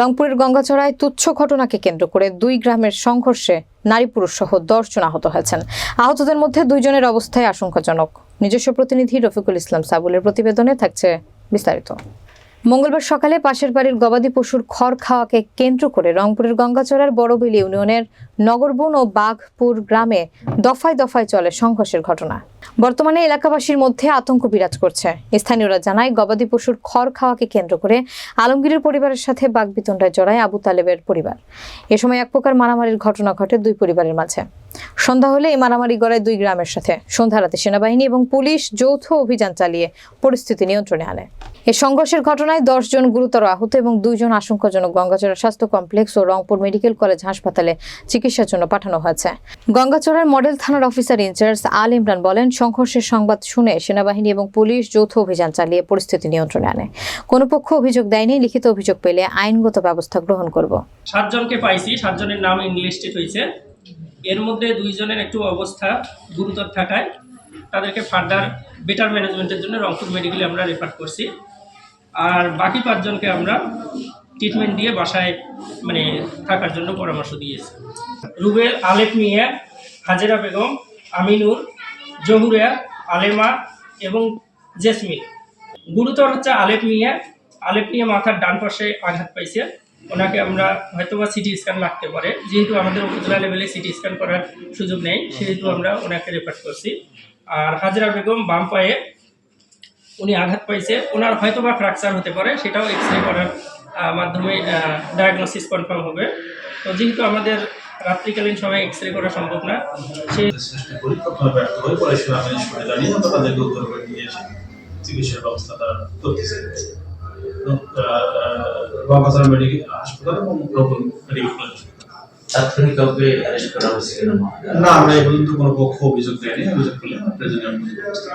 রংপুরের গঙ্গাচড়ায় তুচ্ছ ঘটনাকে কেন্দ্র করে দুই গ্রামের সংঘর্ষে নারী পুরুষ সহ দশজন আহত হয়েছেন। আহতদের মধ্যে দুইজনের অবস্থায় আশঙ্কাজনক। নিজস্ব প্রতিনিধি রফিকুল ইসলাম সাবুলের প্রতিবেদনে থাকছে বিস্তারিত। মঙ্গলবার সকালে পাশের বাড়ির গবাদি পশুর খড় খাওয়াকে কেন্দ্র করে রংপুরের গঙ্গাচড়ার বড়বিল ইউনিয়নের নগরবন ও বাঘপুর গ্রামে দফায় দফায় চলে সংঘর্ষের ঘটনা। বর্তমানে এলাকাবাসীর মধ্যে আতঙ্ক বিরাজ করছে। স্থানীয়রা জানায়, গবাদি পশুর খড় খাওয়াকে কেন্দ্র করে আলমগীরের পরিবারের সাথে বাগবিতণ্ডায় জড়ায় আবু তালেবের পরিবার। এ সময় এক প্রকার মারামারির ঘটনা ঘটে দুই পরিবারের মাঝে। সন্ধ্যা হলে এই মারামারি গড়ায় দুই গ্রামের সাথে। সন্ধ্যা রাতে সেনাবাহিনী এবং পুলিশ যৌথ অভিযান চালিয়ে পরিস্থিতি নিয়ন্ত্রণে আনে। এ সংঘর্ষের ঘটনায় জন গুরুতর আহত এবং দুইজন আশঙ্কাজনক গঙ্গাচড়া স্বাস্থ্য কমপ্লেক্স ও রংপুর মেডিকেল কলেজ হাসপাতালে চিকিৎসার জন্য পাঠানো হয়েছে। গঙ্গাচড়ার মডেল থানার officer in charge Al Imran বলেন, সংঘর্ষের সংবাদ শুনে সেনাবাহিনী এবং পুলিশ যৌথ অভিযান চালিয়ে পরিস্থিতি নিয়ন্ত্রণে আনে। কোনো পক্ষ অভিযোগ দেয়নি, লিখিত অভিযোগ পেলে আইনগত ব্যবস্থা গ্রহণ করব। সাতজনকে পাইছি, সাতজনের নাম ইংলিস্টেড হয়েছে এর মধ্যে দুইজনের একটু অবস্থা গুরুতর থাকায় তাদেরকে ফার্দার বেটার ম্যানেজমেন্টের জন্য রংপুর মেডিকেলে আমরা রেফার করছি। আর বাকি পাঁচজনকে আমরা ট্রিটমেন্ট দিয়ে বাসায় মানে থাকার জন্য পরামর্শ দিয়েছি। রুবেল আলেপ মিয়া, হাজেরা বেগম, আমিনুর, জহুরিয়া, আলেমা এবং জেসমিন। গুরুতর হচ্ছে আলেপ মিয়া। আলেপ মিয়া মাথার ডান পাশে আঘাত পাইছে। ওনাকে আমরা হয়তো বা সিটি স্ক্যান লাগতে পারে। যেহেতু আমাদের উপজেলা লেভেলে সিটি স্ক্যান করার সুযোগ নেই, সেহেতু আমরা ওনাকে রেফার করছি। আর হাজরা বেগম বাম পায়ে উনি আঘাত পাইছে ওনার হয়তো বা ফ্র্যাকচার হতে পারে, সেটাও এক্স রে করার মাধ্যমে ডায়াগনোসিস কনফার্ম হবে তো যেহেতু আমাদের রাত্রিকালীন সময় এক্স রে করা সম্ভব না সেই ব্যবস্থা করা না, আমরা এই পর্যন্ত কোনো পক্ষ অভিযোগ দেয়নি অভিযোগ করলে প্রেজেন্ট ব্যবস্থা।